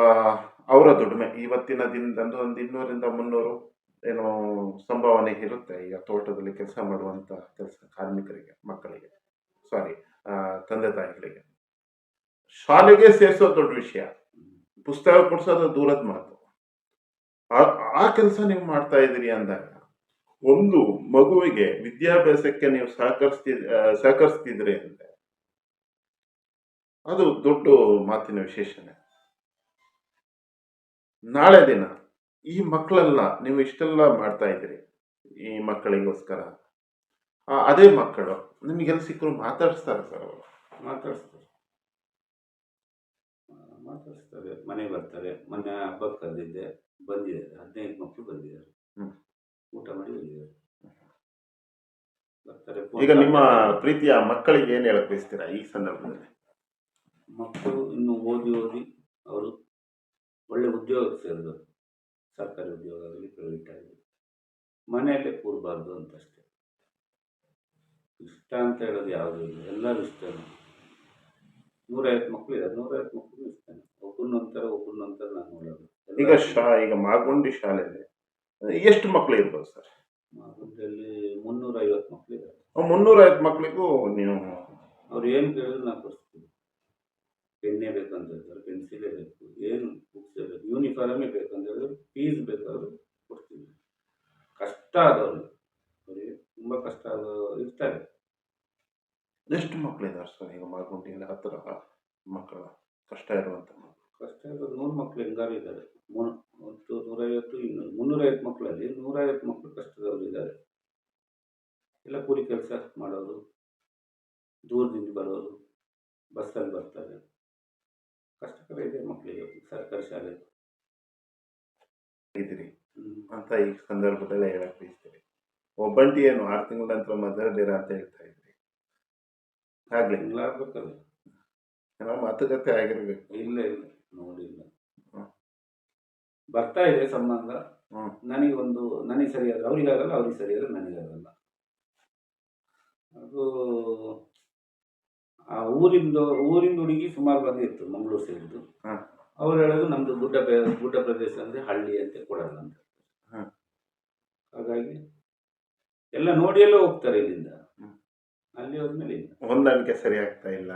ಅವರ ದುಡಿಮೆ, ಇವತ್ತಿನ ದಿನದಂದು ಒಂದು ಇನ್ನೂರಿಂದ ಮುನ್ನೂರು ಏನು ಸಂಭಾವನೆ ಇರುತ್ತೆ ಈಗ ತೋಟದಲ್ಲಿ ಕೆಲಸ ಮಾಡುವಂತ ಕೆಲಸ ಕಾರ್ಮಿಕರಿಗೆ, ಮಕ್ಕಳಿಗೆ ಸಾರಿ ತಂದೆ ತಾಯಿಗಳಿಗೆ. ಶಾಲೆಗೆ ಸೇರಿಸೋ ದೊಡ್ಡ ವಿಷಯ, ಪುಸ್ತಕ ಕೊಡ್ಸೋದು ದೂರದ ಮಾತು. ಆ- ಆ ಕೆಲಸ ನೀವು ಮಾಡ್ತಾ ಇದ್ದೀರಿ ಅಂದಾಗ ಒಂದು ಮಗುವಿಗೆ ವಿದ್ಯಾಭ್ಯಾಸಕ್ಕೆ ನೀವು ಸಹಕರಿಸ್ತಿ ಸಹಕರಿಸ್ತಿದ್ರೆ ಅಂದ್ರೆ ಅದು ದೊಡ್ಡ ಮಾತಿನ ವಿಶೇಷಣೆ ನಾಳೆ ದಿನ ಈ ಮಕ್ಕಳೆಲ್ಲ ನೀವು ಇಷ್ಟೆಲ್ಲ ಮಾಡ್ತಾ ಇದ್ರಿ ಈ ಮಕ್ಕಳಿಗೋಸ್ಕರ. ಅದೇ ಮಕ್ಕಳು ನಿಮಗೆಲ್ಲ ಸಿಕ್ಕರು ಮಾತಾಡಿಸ್ತಾರೆ ಸರ್ ಅವರು. ಮಾತಾಡಿಸ್ತಾರೆ. ಮಾತಾಡಿಸ್ತಾರೆ. ಮನೆ ಬರ್ತಾರೆ. ಮೊನ್ನೆ ಹಬ್ಬಕ್ಕೆ ಕರೆದಿದ್ದೆ ಬಂದಿದ್ದಾರೆ. ಹದಿನೈದು ಮಕ್ಕಳು ಬಂದಿದ್ದಾರೆ. ಊಟ ಮಾಡಿ ಬರ್ತಾರೆ ಈಗ ನಿಮ್ಮ ಪ್ರೀತಿಯ ಮಕ್ಕಳಿಗೆ ಏನು ಹೇಳಕ್ ಬಯಸ್ತೀರಾ ಈ ಸಂದರ್ಭದಲ್ಲಿ? ಮಕ್ಕಳು ಇನ್ನು ಓದಿ ಓದಿ ಅವರು ಒಳ್ಳೆ ಉದ್ಯೋಗಕ್ಕೆ ಸೇರಿದ್ರು. ಸರ್ಕಾರಿ ಉದ್ಯೋಗ ಆಗಲಿ ಪ್ರೈವೇಟ್ ಆಗಲಿ. ಮನೆಯಲ್ಲೇ ಕೂರಬಾರ್ದು ಅಂತಷ್ಟೇ. ಇಷ್ಟ ಅಂತ ಹೇಳೋದು ಯಾವುದೂ ಇಲ್ಲ. ಎಲ್ಲರೂ ಇಷ್ಟ ನೂರೈವತ್ತು ಮಕ್ಕಳು ಇದ್ದಾರೆ. ನೂರೈವತ್ತು ಮಕ್ಕಳು ಇಷ್ಟನೇ ಒಬ್ಬನೊಂಥರ ನಂತರ ನಾನು ನೋಡೋದು. ಈಗ ಶಾ ಈಗ ಮಾಗುಂಡಿ ಶಾಲೆಯಲ್ಲಿ ಎಷ್ಟು ಮಕ್ಕಳು ಇರ್ಬೋದು ಸರ್? ಮುನ್ನೂರ ಮಕ್ಕಳು ಇದ್ದಾರೆ. ಮುನ್ನೂರೈವತ್ತು ಮಕ್ಕಳಿಗೂ ನೀವು ಅವ್ರು ಏನು ಕೇಳಿದ್ರು ನಾವು ಕೊಡ್ತೀವಿ ಪೆನ್ನೇ ಬೇಕಂತ ಹೇಳ್ತಾರೆ ಪೆನ್ಸಿಲೇ ಬೇಕು ಏನು ಬುಕ್ಸೇ ಬೇಕು. ಯೂನಿಫಾರ್ಮೇ ಬೇಕಂತ ಹೇಳಿದ್ರು ಫೀಸ್ ಬೇಕಾದ್ರು ಕೊಡ್ತೀವಿ ಕಷ್ಟ ಆದವ್ರಿಗೆ ಅವರಿಗೆ ತುಂಬ ಕಷ್ಟ ಆದವರು ಇರ್ತಾರೆ. ಎಷ್ಟು ಮಕ್ಕಳಿದ್ದಾರೆ ಸರ್ ಈಗ ಮಾಗುಂಡಿಯಲ್ಲಿ ಹತ್ತಿರ ಮಕ್ಕಳು ಕಷ್ಟ ಇರುವಂಥ ಮಕ್ಕಳು ಕಷ್ಟ ಇರೋದು ನೂರು ಮಕ್ಕಳು ಹೆಂಗಾರು ಇದ್ದಾರೆ. ಮೂರು ನೂರೈವತ್ತು ಇನ್ನೂರು ಮುನ್ನೂರೈವತ್ತು ಮಕ್ಕಳಲ್ಲಿ ನೂರೈವತ್ತು ಮಕ್ಕಳು ಕಷ್ಟದವರು ಇದ್ದಾರೆ. ಎಲ್ಲ ಕೂಲಿ ಕೆಲಸ ಮಾಡೋರು ದೂರದಿಂದ ಬರೋರು ಬಸ್ಸಲ್ಲಿ ಬರ್ತಾರೆ. ಕಷ್ಟಕರ ಇದೆ ಮಕ್ಕಳಿಗೆ ಸರ್ಕಾರಿ ಶಾಲೆ. ಇದ್ರಿ. ಅಂತ ಈ ಸಂದರ್ಭದಲ್ಲಿ ಹೇಳಕ್ ಬಯಸ್ತೀರಿ ಒಬ್ಬಂಟಿ ಏನು ಆರು ತಿಂಗಳ ನಂತರ ಮದುವೆ ಅಂತ ಹೇಳ್ತಾ ಇದ್ರಿ. ಆಗ್ಲಿ. ಆಗ್ಬೇಕಲ್ಲ ಏನೋ ಮಾತುಕತೆ ಆಗಿರ್ಬೇಕು. ಇಲ್ಲ ಇಲ್ಲ. ನೋಡಿಲ್ಲ. ಬರ್ತಾ ಇದೆ ಸಂಬಂಧ. ನನಗೊಂದು ನನಗೆ ಒಂದು ನನಗೆ ಸರಿಯಾದ ಅವರಿಗಾಗಲ್ಲ ಅವ್ರಿಗೆ ಸರಿಯಾದ್ರೆ ನನಗಾಗಲ್ಲ. ಅದು ಆ ಊರಿಂದ ಊರಿಂದ ಹುಡುಗಿ ಸುಮಾರು ಬಂದಿತ್ತು ಮಂಗಳೂರು ಸೈಡ್ದು. ಅವ್ರು ಹೇಳೋದು ನಮ್ದು ಗುಡ್ಡ ಗುಡ್ಡ ಪ್ರದೇಶ ಅಂದ್ರೆ ಹಳ್ಳಿ ಅಂತ ಕೊಡಲ್ಲ ಅಂತ. ಹಾಗಾಗಿ ಎಲ್ಲ ನೋಡಿ ಎಲ್ಲ ಹೋಗ್ತಾರೆ ಇಲ್ಲಿಂದ. ಅಲ್ಲಿ ಹೋದ್ಮೇಲೆ ಹೊಂದಾಣಿಕೆ ಸರಿ ಆಗ್ತಾ ಇಲ್ಲ.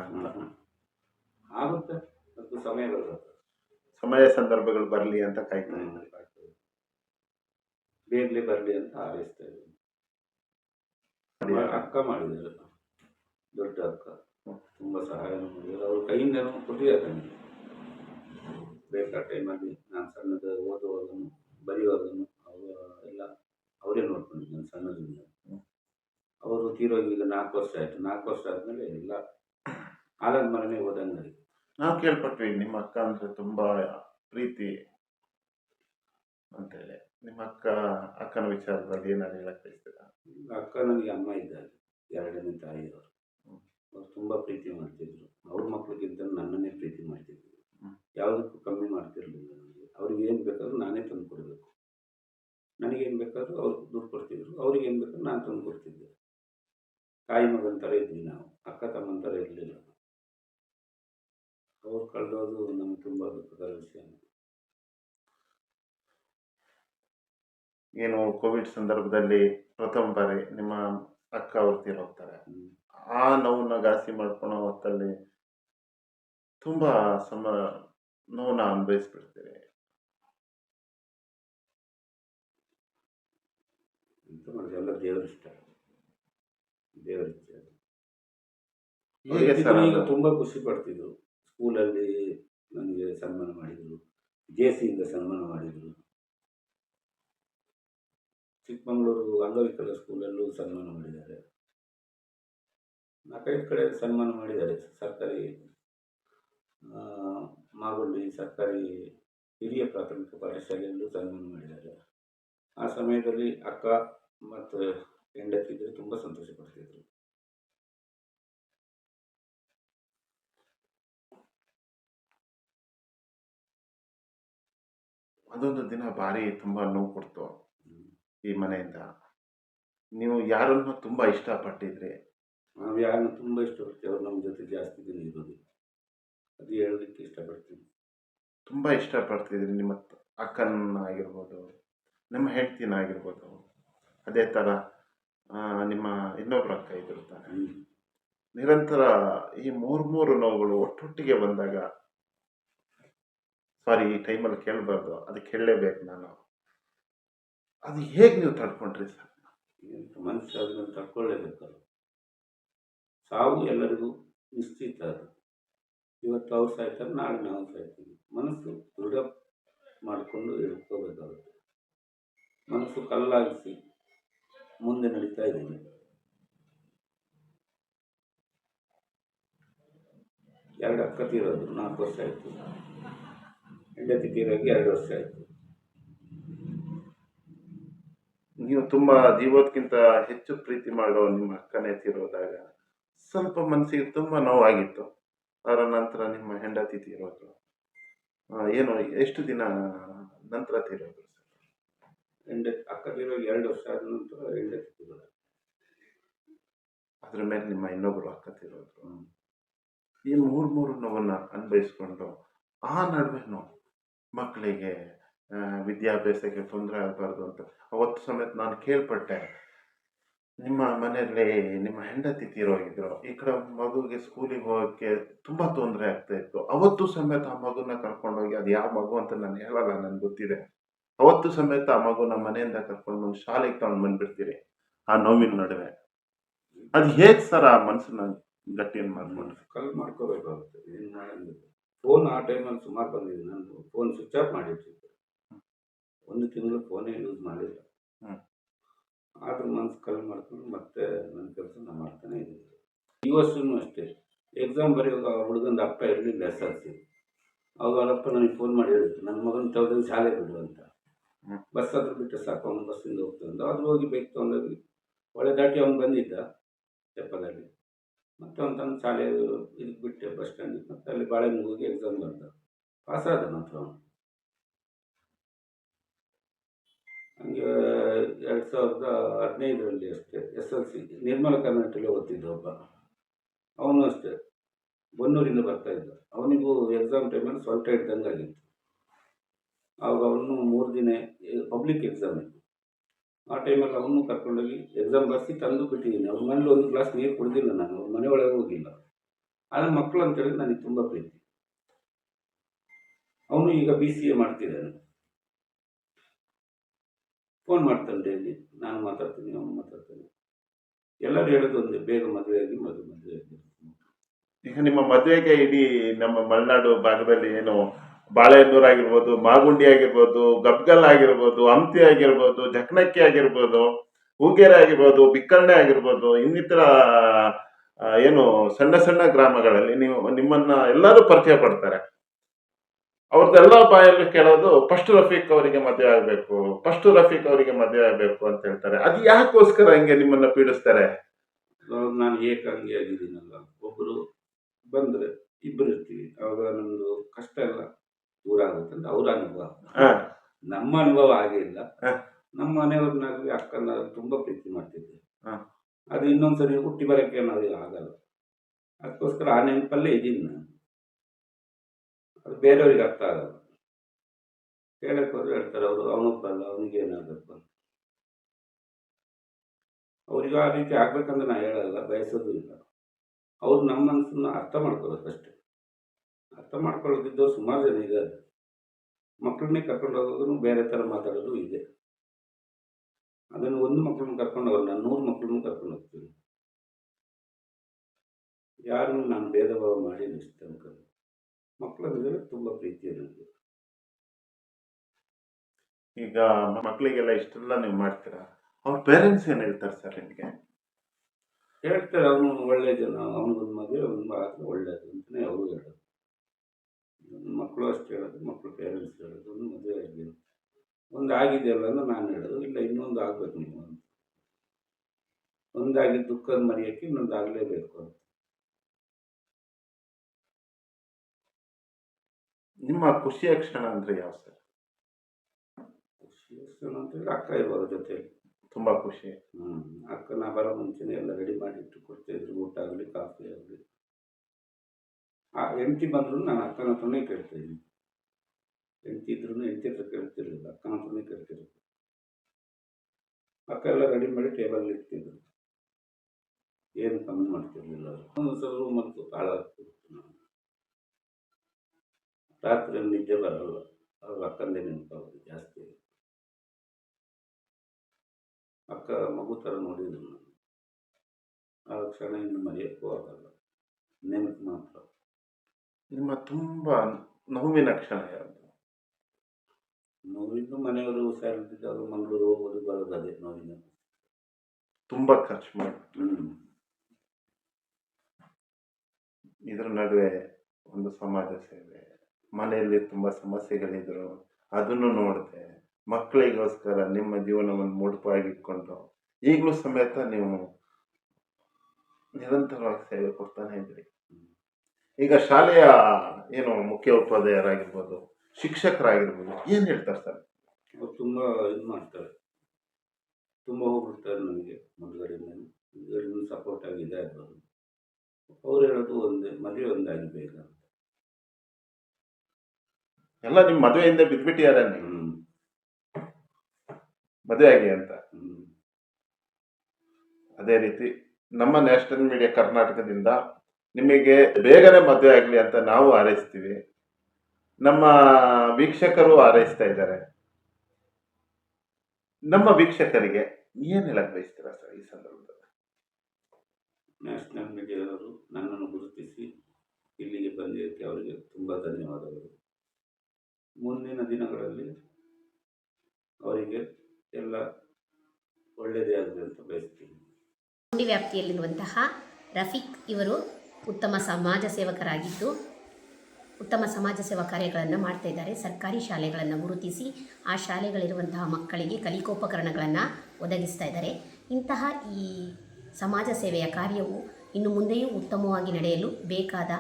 ಆಗುತ್ತೆ ಅದು ಸಮಯ ಬರುತ್ತೆ ಸಮಯ ಸಂದರ್ಭಗಳು ಬರಲಿ ಅಂತ ಕಾಯ್ತಾ ಇದ್ದೀವಿ ಬರಲಿ ಅಂತ ಹಾರೈಸ್ತಾ ಇದ್ದೀನಿ. ಅಕ್ಕ ಮಾಡಿದ್ದಾರೆ. ದೊಡ್ಡ ಅಕ್ಕ. ತುಂಬ ಸಹಾಯ ಮಾಡಿದ್ದಾರೆ. ಅವ್ರ ಕೈಯಿಂದ ಕೊಟ್ಟಿದ್ದಾರೆ ನನಗೆ ಬೇಕಾದ ಟೈಮಲ್ಲಿ ನಾನು ಸಣ್ಣದ ಓದುವಾಗನು ಬರೆಯುವಾಗನು ಅವರು ಎಲ್ಲ ಅವರೇ ನೋಡ್ಕೊಂಡಿದ್ದು ಸಣ್ಣದಿಂದ. ಹ್ಮ್. ಅವರು ತೀರೋಗಿ ಈಗ ನಾಲ್ಕು ವರ್ಷ ಆಯಿತು. ನಾಲ್ಕು ವರ್ಷ ಆದಮೇಲೆ ಎಲ್ಲ ಆಲದ ಮರನೇ ಹೋದಂಗೆ ಆಯ್ತು. ನಾವು ಕೇಳ್ಪಟ್ವಿ ನಿಮ್ಮ ಅಕ್ಕ ಅಂದ್ರೆ ತುಂಬಾ ಪ್ರೀತಿ ಅಂತೇಳಿ. ನಿಮ್ಮ ಅಕ್ಕ ಅಕ್ಕನ ವಿಚಾರದಲ್ಲಿ ಏನಾದ್ರು ಹೇಳಕ್ ಬಯಸ್ತೀರಾ? ಅಕ್ಕ ನನಗೆ ಅಮ್ಮ ಇದ್ದಾರೆ ಎರಡನೇ ತಾಯಿಯವರು. ಅವರು ಅವ್ರು ತುಂಬ ಪ್ರೀತಿ ಮಾಡ್ತಿದ್ರು. ಅವ್ರ ಮಕ್ಳಿಗಿಂತ ನನ್ನನ್ನೇ ಪ್ರೀತಿ ಮಾಡ್ತಿದ್ರು. ಯಾವುದಕ್ಕೂ ಕಮ್ಮಿ ಮಾಡ್ತಿರ್ಲಿಲ್ಲ ನನಗೆ. ಅವ್ರಿಗೆ ಏನು ಬೇಕಾದ್ರೂ ನಾನೇ ತಂದು ಕೊಡಬೇಕು. ನನಗೇನು ಬೇಕಾದ್ರೂ ಅವ್ರು ದುಡ್ಡು ಕೊಡ್ತಿದ್ರು. ಅವ್ರಿಗೆ ಏನು ಬೇಕಾದ್ರೂ ನಾನು ತಂದು ಕೊಡ್ತಿದ್ದೆ. ತಾಯಿ ಮಗನ ಥರ ಇದ್ವಿ ನಾವು. ಅಕ್ಕ ತಮ್ಮನ ಥರ ಇರಲಿಲ್ಲ. ಅವ್ರು ಕಳೆದೋದು ನಮ್ಗೆ ತುಂಬ ದುಃಖದ ವಿಷಯ. ಏನು ಕೋವಿಡ್ ಸಂದರ್ಭದಲ್ಲಿ ಪ್ರಥಮ ಬಾರಿ ನಿಮ್ಮ ಅಕ್ಕ ಅವ್ರು ತೀರೋಗ್ತಾರೆ. ಆ ನೋವನ್ನ ಗಾಸಿ ಮಾಡ್ಕೊಳೋ ಹೊತ್ತಲ್ಲಿ ತುಂಬ ಸಮ ನೋವನ್ನ ಅನುಭವಿಸ್ಬಿಡ್ತೀರಿ. ಎಂತ ಮಾಡೋದು ಎಲ್ಲ ದೇವರಿಷ್ಟ ದೇವರ ಇಚ್ಛೆ. ಅದು. ಹೇಗೆ ಸರ್ ಈಗ ತುಂಬ ಖುಷಿ ಪಡ್ತಿದ್ರು. ಸ್ಕೂಲಲ್ಲಿ ನನಗೆ ಸನ್ಮಾನ ಮಾಡಿದರು ಜೆ ಸಿಯಿಂದ ಸನ್ಮಾನ ಮಾಡಿದರು. ಚಿಕ್ಕಮಗಳೂರು ಅಂಗವಿಕಲ ಸ್ಕೂಲಲ್ಲೂ ಸನ್ಮಾನ ಮಾಡಿದ್ದಾರೆ. ನಾಲ್ಕೈದು ಕಡೆ ಸನ್ಮಾನ ಮಾಡಿದ್ದಾರೆ ಸರ್ಕಾರಿ ಮಾಗುಳ್ಳಿ ಸರ್ಕಾರಿ ಹಿರಿಯ ಪ್ರಾಥಮಿಕ ಪಾಠಶಾಲೆಯಲ್ಲೂ ಸನ್ಮಾನ ಮಾಡಿದ್ದಾರೆ. ಆ ಸಮಯದಲ್ಲಿ ಅಕ್ಕ ಮತ್ತು ಹೆಂಡತಿಗೆ ತುಂಬ ಸಂತೋಷ ಅದೊಂದು ದಿನ ಭಾರಿ ತುಂಬ ನೋವು ಕೊಡ್ತು ಈ ಮನೆಯಿಂದ. ನೀವು ಯಾರನ್ನು ತುಂಬ ಇಷ್ಟಪಟ್ಟಿದ್ರಿ? ನಾವು ಯಾರನ್ನು ತುಂಬ ಇಷ್ಟಪಡ್ತೀವಿ ಅವ್ರು ನಮ್ಮ ಜೊತೆ ಜಾಸ್ತಿ ದಿನ ಇರೋದು. ಅದು ಹೇಳೋದಕ್ಕೆ ಇಷ್ಟಪಡ್ತೀನಿ. ತುಂಬ ಇಷ್ಟಪಡ್ತಿದ್ರಿ ನಿಮ್ಮ ಅಕ್ಕನ ಆಗಿರ್ಬೋದು ನಿಮ್ಮ ಹೆಂಡ್ತಿನ ಆಗಿರ್ಬೋದು. ಅದೇ ಥರ ನಿಮ್ಮ ಇನ್ನೊಬ್ಬರ ಅಕ್ಕ ಇದ್ರು ತಾನೆ ನಿರಂತರ ಈ ಮೂರು ಮೂರು ನೋವುಗಳು ಒಟ್ಟೊಟ್ಟಿಗೆ ಬಂದಾಗ ಸಾರಿ, ಈ ಟೈಮಲ್ಲಿ ಕೇಳಬಾರ್ದು. ಅದಕ್ಕೆ ಹೇಳಲೇಬೇಕು ನಾನು. ಅದು ಹೇಗೆ ನೀವು ತಡ್ಕೊಂಡ್ರಿ ಸರ್? ಮನಸ್ಸು ಅದನ್ನು ತಡ್ಕೊಳ್ಳೇಬೇಕಲ್ಲ ಸಾವು ಎಲ್ಲರಿಗೂ ನಿಶ್ಚಿತ ಅದು. ಇವತ್ತು ಅವ್ರು ಸಾಯ್ತಾರೆ, ನಾಳೆ ನಾವು ಸಾಯ್ತೀವಿ. ಮನಸ್ಸು ದೃಢ ಮಾಡಿಕೊಂಡು ಇಳ್ಕೋಬೇಕಾಗುತ್ತೆ ಮನಸ್ಸು ಕಲ್ಲಾಗಿಸಿ ಮುಂದೆ ನಡೀತಾ ಇದ್ದೀನಿ. ಎರಡು ಅಕ್ಕ ತೀರೋದು, ನಾಲ್ಕು ವರ್ಷ ಆಯಿತು. ಹೆಂಡತಿ ತೀರಾಗಿ ಎರಡು ವರ್ಷ ಆಯಿತು. ನೀವು ತುಂಬ ಜೀವೋದ್ಕಿಂತ ಹೆಚ್ಚು ಪ್ರೀತಿ ಮಾಡೋ ನಿಮ್ಮ ಅಕ್ಕನೇ ತೀರೋದಾಗ ಸ್ವಲ್ಪ ಮನಸ್ಸಿಗೆ ತುಂಬ ನೋವಾಗಿತ್ತು. ಅದರ ನಂತರ ನಿಮ್ಮ ಹೆಂಡತಿ ತೀರೋದು. ಏನು ಎಷ್ಟು ದಿನ ನಂತರ ತೀರೋದು? ಹೆಂಡತಿ ಅಕ್ಕ ತೀರೋಗಿ ಎರಡು ವರ್ಷ ಆದ ನಂತರ ಹೆಂಡತಿ ತೀರೋದು. ಅದ್ರ ಮೇಲೆ ನಿಮ್ಮ ಇನ್ನೊಬ್ಬರು ಅಕ್ಕ ತೀರೋದು ಈ ಮೂರು ಮೂರು ನೋವನ್ನು ಅನ್ಭವಿಸ್ಕೊಂಡು ಆ ನಡುವೆನೂ ಮಕ್ಕಳಿಗೆ ವಿದ್ಯಾಭ್ಯಾಸಕ್ಕೆ ತೊಂದರೆ ಆಗಬಾರ್ದು ಅಂತ. ಅವತ್ತು ಸಮೇತ ನಾನು ಕೇಳ್ಪಟ್ಟೆ, ನಿಮ್ಮ ಮನೆಯಲ್ಲಿ ನಿಮ್ಮ ಹೆಂಡತಿ ತೀರೋಗಿದ್ರು, ಈ ಕಡೆ ಮಗುಗೆ ಸ್ಕೂಲಿಗೆ ಹೋಗೋಕ್ಕೆ ತುಂಬ ತೊಂದರೆ ಆಗ್ತಾ ಇತ್ತು. ಅವತ್ತು ಸಮೇತ ಆ ಮಗುನ ಕರ್ಕೊಂಡೋಗಿ, ಅದು ಯಾವ ಮಗು ಅಂತ ನಾನು ಹೇಳಲ್ಲ ನನಗೆ ಗೊತ್ತಿದೆ. ಅವತ್ತು ಸಮೇತ ಆ ಮಗುನ ಮನೆಯಿಂದ ಕರ್ಕೊಂಡು ಬಂದು ಶಾಲೆಗೆ ತಗೊಂಡು ಬಂದ್ಬಿಡ್ತೀರಿ, ಆ ನೋವಿನ ನಡುವೆ. ಅದು ಹೇಗೆ ಸರ್ ಆ ಮನಸ್ಸನ್ನ ಗಟ್ಟಿಯನ್ನು ಮಾಡ್ಕೊಂಡು ಕಲ್ ಮಾಡ್ಕೋಬೇಕಾಗುತ್ತೆ ಫೋನ್ ಆ ಟೈಮಲ್ಲಿ ಸುಮಾರು ಬಂದಿದೆ. ನಾನು ಫೋನ್ ಸ್ವಿಚ್ ಆಫ್ ಮಾಡಿರ್ತಿದ್ದೆ. ಒಂದು ತಿಂಗಳು ಫೋನೇ ಯೂಸ್ ಮಾಡಿಲ್ಲ. ಆದರೂ ಮನ್ಸು ಕಲ್ ಮಾಡ್ಕೊಂಡು ಮತ್ತೆ ನನ್ನ ಕೆಲಸ ನಾನು ಮಾಡ್ತಾನೆ ಇದ್ದೀನಿ. ಈ ವರ್ಷವೂ ಅಷ್ಟೇ. ಎಕ್ಸಾಮ್ ಬರೆಯುವಾಗ ಹುಡುಗಂದು ಅಪ್ಪ ಇರಲಿಲ್ಲ ಎಸ್ ಎಲ್ ಸಿ. ಅವಾಗ ಅವರಪ್ಪ ನನಗೆ ಫೋನ್ ಮಾಡಿ ಹೇಳಿದ್ರು. ನನ್ನ ಮಗನ ತೆಗೆದು ಶಾಲೆ ಬಿಡು ಅಂತ. ಬಸ್ ಹತ್ರ ಬಿಟ್ಟು ಸಾಕು ಅವನು ಬಸ್ಸಿಂದ ಹೋಗ್ತಾನೆ ಅದು ಹೋಗಿ ಬೇಕು ತೊಗೊಂಡೋಗಿ ಒಳ್ಳೆ ದಾಟಿ ಅವನು ಬಂದಿದ್ದ. ತೆಪ್ಪದಲ್ಲಿ. ಮತ್ತೆ ಒಂದು ಶಾಲೆ ಇದಕ್ಕೆ ಬಿಟ್ಟೆ ಬಸ್ ಸ್ಟ್ಯಾಂಡಿಗೆ ಮತ್ತೆ ಅಲ್ಲಿ ಬಾಳೆ ಹೋಗಿ ಎಕ್ಸಾಮ್ ಬರ್ದ ಪಾಸ್ ಆದ ಮಾತ್ರ ಅವನು. ಹಂಗೆ ಎರಡು ಸಾವಿರದ ಹದಿನೈದರಲ್ಲಿ ಅಷ್ಟೇ, ಎಸ್ ಎಲ್ ಸಿ, ನಿರ್ಮಲ ಕರ್ನಾಟಕಲ್ಲಿ ಓದ್ತಿದ್ದ ಒಬ್ಬ. ಅವನು ಅಷ್ಟೇ, ಬನ್ನೂರಿಂದ ಬರ್ತಾ ಇದ್ದ. ಅವನಿಗೂ ಎಕ್ಸಾಮ್ ಟೈಮಲ್ಲಿ ಸ್ವಲ್ಪ ಇದ್ದಂಗೆ ಆಗಿತ್ತು ಆವಾಗ ಅವನು ಮೂರು ದಿನ ಪಬ್ಲಿಕ್ ಎಕ್ಸಾಮ್ ಇತ್ತು. ಆ ಟೈಮಲ್ಲಿ ಅವನು ಕರ್ಕೊಂಡೋಗಿ ಎಕ್ಸಾಮ್ ಬರ್ಸಿ ತಂದು ಬಿಟ್ಟಿದ್ದೀನಿ ಅವ್ರ ಮನೇಲಿ ಒಂದು ಗ್ಲಾಸ್ ನೀರು ಕುಡ್ದಿಲ್ಲ ನಾನು, ಅವ್ರ ಮನೆ ಒಳಗೆ ಹೋಗಿಲ್ಲ. ಆದರೆ ಮಕ್ಕಳು ಅಂತೇಳಿದ್ರೆ ನನಗೆ ತುಂಬ ಪ್ರೀತಿ. ಅವನು ಈಗ ಬಿ ಸಿ ಎ ಮಾಡ್ತಿದ್ದಾನೆ. ಫೋನ್ ಮಾಡ್ತಾನೆ ಡೈಲಿ ನಾನು ಮಾತಾಡ್ತೀನಿ, ಅವನು ಮಾತಾಡ್ತಾನೆ. ಎಲ್ಲರೂ ಹೇಳೋದು ಒಂದು, ಬೇಗ ಮದುವೆ ಆಗಿ ಮದುವೆ ಮದುವೆ ಆಗಿ. ಈಗ ನಿಮ್ಮ ಮದುವೆಗೆ ಇಡೀ ನಮ್ಮ ಮಲೆನಾಡು ಭಾಗದಲ್ಲಿ ಏನು ಬಾಳೆಹನ್ನೂರು ಆಗಿರ್ಬೋದು ಮಾಗುಂಡಿ ಆಗಿರ್ಬೋದು ಗಬ್ಗಲ್ ಆಗಿರ್ಬೋದು ಹಂಪಿ ಆಗಿರ್ಬೋದು ಜಕನಕ್ಕಿ ಆಗಿರ್ಬೋದು, ಹೂಗೇರೆ ಆಗಿರ್ಬೋದು, ಬಿಕ್ಕರಣೆ ಆಗಿರ್ಬೋದು, ಇನ್ನಿತರ ಏನು ಸಣ್ಣ ಸಣ್ಣ ಗ್ರಾಮಗಳಲ್ಲಿ ನೀವು ನಿಮ್ಮನ್ನ ಎಲ್ಲರೂ ಪರಿಚಯ ಪಡ್ತಾರೆ. ಅವ್ರದ್ದೆಲ್ಲ ಬಾಯಲ್ಲಿ ಕೇಳೋದು, ಫಸ್ಟ್ ರಫೀಕ್ ಅವರಿಗೆ ಮದುವೆ ಆಗಬೇಕು, ಫಸ್ಟ್ ರಫೀಕ್ ಅವರಿಗೆ ಮದುವೆ ಆಗಬೇಕು ಅಂತ ಹೇಳ್ತಾರೆ. ಅದು ಯಾಕೋಸ್ಕರ ಹಂಗೆ ನಿಮ್ಮನ್ನ ಪೀಡಿಸ್ತಾರೆ? ನಾನು ಏಕಾಂಗಿ ಆಗಿದ್ದೀನಲ್ಲ ಒಬ್ಬರು ಬಂದರೆ ಇಬ್ಬರು ಇರ್ತೀವಿ. ಅವಾಗ ನಮ್ಮದು ಕಷ್ಟ ಎಲ್ಲ ದೂರ ಆಗುತ್ತೆ ಅಂತ ಅವ್ರ ಅನುಭವ. ನಮ್ಮ ಅನುಭವ ಹಾಗೆ ಇಲ್ಲ. ನಮ್ಮ ಮನೆಯವ್ರನ್ನಾಗಲಿ ಅಕ್ಕನ ತುಂಬಾ ಪ್ರೀತಿ ಮಾಡ್ತಿದ್ದೆ. ಅದು ಇನ್ನೊಂದ್ಸರಿ ಹುಟ್ಟಿ ಬರಕ್ಕೆ ನಾವು ಆಗಲ್ಲ. ಅದಕ್ಕೋಸ್ಕರ ಆ ನೆನಪಲ್ಲೇ ಇದ್ದೀನಿ ನಾನು. ಅದು ಬೇರೆಯವ್ರಿಗೆ ಅರ್ಥ ಆಗಲ್ಲ. ಕೇಳಕ್ಕೆ ಹೋದ್ರೆ ಹೇಳ್ತಾರೆ ಅವರು ಅವನೊಬ್ಬಲ್ಲ ಅವನಿಗೆ ಏನಾಗಬೇಕು ಅವ್ರಿಗೆ ಆ ರೀತಿ ಆಗ್ಬೇಕಂತ ನಾ ಹೇಳಲ್ಲ ಬಯಸೋದು ಇಲ್ಲ. ಅವ್ರು ನಮ್ಮ ಮನಸ್ಸನ್ನ ಅರ್ಥ ಮಾಡ್ಕೋಬೇಕು ಅಷ್ಟೇ. ಅರ್ಥ ಮಾಡ್ಕೊಳ್ಳೋದಿದ್ದವ್ರು ಸುಮಾರು ಜನ ಇದ್ದಾರೆ ಮಕ್ಕಳನ್ನೇ ಕರ್ಕೊಂಡು ಹೋಗೋದನ್ನು ಬೇರೆ ಥರ ಮಾತಾಡೋದು ಇದೆ. ಅದನ್ನು ಒಂದು ಮಕ್ಕಳನ್ನ ಕರ್ಕೊಂಡು ಹೋಗಲ್ಲ ನಾನು ನೂರು ಮಕ್ಕಳನ್ನು ಕರ್ಕೊಂಡು ಹೋಗ್ತೀನಿ. ಯಾರನ್ನು ನಾನು ಭೇದ ಭಾವ ಮಾಡಿ ಇಷ್ಟ ಮಕ್ಕಳ ಮೇಲೆ ತುಂಬ ಪ್ರೀತಿ ನನಗೆ ಈಗ ಮಕ್ಕಳಿಗೆಲ್ಲ ಇಷ್ಟೆಲ್ಲ ನೀವು ಮಾಡ್ತೀರಾ? ಅವ್ರ ಪೇರೆಂಟ್ಸ್ ಏನು ಹೇಳ್ತಾರೆ ಸರ್ ನಿಮಗೆ? ಹೇಳ್ತಾರೆ ಅವನು ಒಳ್ಳೆ ಜನ ಅವನಿಗೊಂದು ಮದುವೆ ಒಂದು ಮಾತ್ರ ಒಳ್ಳೇದು ಅಂತಲೇ ಅವರು ಹೇಳೋದು. ಮಕ್ಕಳು ಅಷ್ಟು ಹೇಳೋದು ಮಕ್ಕಳು ಪೇರೆಂಟ್ಸ್ ಹೇಳೋದು ಒಂದು ಮದುವೆ ಆಗಲಿ ಒಂದು ಆಗಿದೆಯಲ್ಲ ಅಂತ ನಾನು ಹೇಳೋದು ಇಲ್ಲ ಇನ್ನೊಂದು ಆಗಬೇಕು ನೀವು ಅಂತ. ಒಂದಾಗಿ ದುಃಖದ ಮರೆಯೋಕ್ಕೆ ಇನ್ನೊಂದು ಆಗಲೇಬೇಕು ಅಂತ. ನಿಮ್ಮ ಖುಷಿಯ ಕ್ಷಣ ಅಂದರೆ ಯಾವ ಸರ್? ಖುಷಿಯ ಕ್ಷಣ ಅಂತೇಳಿ ಅಕ್ಕ ಇರುವಾಗ ಜೊತೆಯಲ್ಲಿ. ತುಂಬ ಖುಷಿ. ಹ್ಞೂ ಅಕ್ಕ ನಾ ಬರೋ ಮುಂಚೆನೇ ಎಲ್ಲ ರೆಡಿ ಮಾಡಿ ಇಟ್ಟು ಕೊಡ್ತಾಯಿದ್ರು ಊಟ ಆಗಲಿ ಕಾಫಿ ಆಗಲಿ. ಆ ಹೆಂಡ್ತಿ ಬಂದರೂ ನಾನು ಅಕ್ಕನ ಹತ್ರನೇ ಕೇಳ್ತೀನಿ ಹೆಂಡ್ತಿ ಇದ್ರೂ ಹೆಂಡ್ತಿ ಹತ್ರ ಕೇಳ್ತಿರ್ಲಿಲ್ಲ, ಅಕ್ಕನ ಹತ್ರನೇ ಕೇಳ್ತಿರೋದು. ಅಕ್ಕ ಎಲ್ಲ ರೆಡಿ ಮಾಡಿ ಟೇಬಲ್ ಇಡ್ತಿದ್ರು ಏನು ಕಮ್ಮಿ ಮಾಡ್ತಿರ್ಲಿಲ್ಲ. ಒಂದೊಂದ್ಸಲ ಮತ್ತು ಹಾಳಾಗ್ತಿತ್ತು ನಾನು. ರಾತ್ರಿ ನಿದ್ದೆ ಬರಲ್ಲ. ಅವ್ರ ಅಕ್ಕಂದೇ ನೆನಪಾಗೋದು ಜಾಸ್ತಿ. ಅಕ್ಕ ಮಗು ಥರ ನೋಡಿದ್ರು ನಾನು. ಆ ಕ್ಷಣ ಇನ್ನು ಮರೆಯೋಕ್ಕೂ ಆಗಲ್ಲ. ನೆನಪು ಮಾತ್ರ. ನಿಮ್ಮ ತುಂಬ ನೋವಿನ ಕ್ಷಣ ಯಾವುದು? ನೋವಿದ್ದು ಮನೆಯವರು ಹುಷಾರಿದ್ದಾಗ ಮಂಗಳೂರು ಹೋಗೋದು ಬರೋದು ಅದೇ ನೋವಿನ. ತುಂಬ ಖರ್ಚು ಮಾಡಿ. ಹ್ಞೂ ಇದ್ರ ನಡುವೆ ಒಂದು ಸಮಾಜ ಸೇವೆ. ಮನೆಯಲ್ಲಿ ತುಂಬಾ ಸಮಸ್ಯೆಗಳಿದ್ರು. ಅದನ್ನು ನೋಡಿದೆ. ಮಕ್ಕಳಿಗೋಸ್ಕರ ನಿಮ್ಮ ಜೀವನವನ್ನು ಮುಡುಪಾಗಿಟ್ಕೊಂಡು ಈಗಲೂ ಸಮೇತ ನೀವು ನಿರಂತರವಾಗಿ ಸೇವೆ ಕೊಡ್ತಾನೆ ಇದ್ರಿ ಈಗ ಶಾಲೆಯ ಏನು ಮುಖ್ಯ ಉಪಾಧ್ಯಾಯರಾಗಿರ್ಬೋದು ಶಿಕ್ಷಕರಾಗಿರ್ಬೋದು ಏನು ಹೇಳ್ತಾರೆ ಸರ್? ಅವ್ರು ತುಂಬ ಇದು ಮಾಡ್ತಾರೆ. ತುಂಬ ಹೋಗ್ಬಿಡ್ತಾರೆ ನನಗೆ ಮುಂದ್ಗಡೆಯಿಂದ ಮುಂದ್ಗಡೆಯಿಂದ ಸಪೋರ್ಟ್ ಆಗಿದೆ ಇರ್ಬೋದು ಅವ್ರು ಹೇಳೋದು ಒಂದೇ ಮದುವೆ ಒಂದಾಗಿ ಬೇಗ ಅಂತ. ಎಲ್ಲ ನಿಮ್ಮ ಮದುವೆಯಿಂದ ಬಿದ್ಬಿಟ್ಟಿದ್ದಾರೆ ನೀವು. ಹ್ಞೂ ಮದುವೆ ಆಗಿ ಅಂತ. ಹ್ಞೂ ಅದೇ ರೀತಿ ನಮ್ಮ ನ್ಯಾಷನಲ್ ಮೀಡಿಯಾ ಕರ್ನಾಟಕದಿಂದ ನಿಮಗೆ ಬೇಗನೆ ಮದುವೆ ಆಗಲಿ ಅಂತ ನಾವು ಹಾರೈಸ್ತೀವಿ. ನಮ್ಮ ವೀಕ್ಷಕರು ಹಾರೈಸ್ತಾ ಇದ್ದಾರೆ. ನಮ್ಮ ವೀಕ್ಷಕರಿಗೆ ಏನು ಹೇಳಕ್ ಬಯಸ್ತೀರಾ ಸರ್ ಈ ಸಂದರ್ಭದಲ್ಲಿ? ನ್ಯಾಷನಲ್ ಮೀಡಿಯಾದವರು ನನ್ನನ್ನು ಗುರುತಿಸಿ ಇಲ್ಲಿಗೆ ಬಂದಿದ್ದಕ್ಕೆ ಅವರಿಗೆ ತುಂಬ ಧನ್ಯವಾದಗಳು. ಮುಂದಿನ ದಿನಗಳಲ್ಲಿ ಅವರಿಗೆ ಎಲ್ಲ ಒಳ್ಳೆಯದೇ ಆಗಲಿ ಅಂತ ಬಯಸ್ತೀನಿ. ವ್ಯಾಪ್ತಿಯಲ್ಲಿರುವಂತಹ ರಫೀಕ್ ಇವರು ಉತ್ತಮ ಸಮಾಜ ಸೇವಕರಾಗಿದ್ದು ಉತ್ತಮ ಸಮಾಜ ಸೇವಾ ಕಾರ್ಯಗಳನ್ನು ಮಾಡ್ತಾ ಇದ್ದಾರೆ. ಸರ್ಕಾರಿ ಶಾಲೆಗಳನ್ನು ಗುರುತಿಸಿ ಆ ಶಾಲೆಗಳಿರುವಂತಹ ಮಕ್ಕಳಿಗೆ ಕಲಿಕೋಪಕರಣಗಳನ್ನು ಒದಗಿಸ್ತಾ ಇದ್ದಾರೆ. ಇಂತಹ ಈ ಸಮಾಜ ಸೇವೆಯ ಕಾರ್ಯವು ಇನ್ನು ಮುಂದೆಯೂ ಉತ್ತಮವಾಗಿ ನಡೆಯಲು ಬೇಕಾದ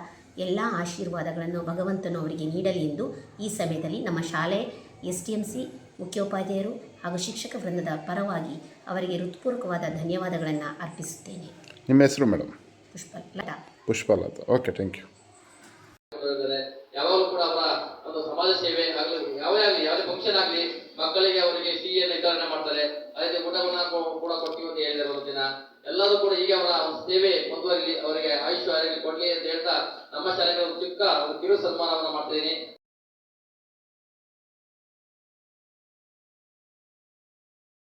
ಎಲ್ಲ ಆಶೀರ್ವಾದಗಳನ್ನು ಭಗವಂತನು ಅವರಿಗೆ ನೀಡಲಿ ಎಂದು ಈ ಸಮಯದಲ್ಲಿ ನಮ್ಮ ಶಾಲೆ ಎಸ್ ಟಿ ಎಂ ಸಿ ಮುಖ್ಯೋಪಾಧ್ಯಾಯರು ಹಾಗೂ ಶಿಕ್ಷಕ ವೃಂದದ ಪರವಾಗಿ ಅವರಿಗೆ ಹೃತ್ಪೂರ್ವಕವಾದ ಧನ್ಯವಾದಗಳನ್ನು ಅರ್ಪಿಸುತ್ತೇನೆ. ನಿಮ್ಮ ಹೆಸರು madam? Pushpalatha Pushpalatha. Okay thank you ಯಾವಾಗಲೂ ಕೂಡ ಅವರ ಒಂದು ಸಮಾಜ ಸೇವೆ ಆಗಲಿ ಯಾವೇ ಆಗಲಿ, ಯಾವುದೇ ಫಂಕ್ಷನ್ ಆಗಲಿ, ಮಕ್ಕಳಿಗೆ ಅವರಿಗೆ ಸಿಹಿಯನ್ನು ವಿತರಣೆ ಮಾಡ್ತಾರೆ. ಅದೇ ಊಟವನ್ನ ಕೂಡ ಕೊಡ್ತೀವಿ ಅಂತ ಹೇಳಿದ್ದಾರೆ ಒಂದು ದಿನ. ಎಲ್ಲರೂ ಕೂಡ ಈಗ ಅವರ ಸೇವೆ ಮುಂದುವರಿಲಿ, ಅವರಿಗೆ ಆಯುಷ್ಯ ಕೊಡ್ಲಿ ಅಂತ ಹೇಳ್ತಾ ನಮ್ಮ ಶಾಲೆಗೆ ಒಂದು ಚಿಕ್ಕ, ಒಂದು ಕಿರು ಸನ್ಮಾನವನ್ನ ಮಾಡ್ತಾ ಇದೀನಿ.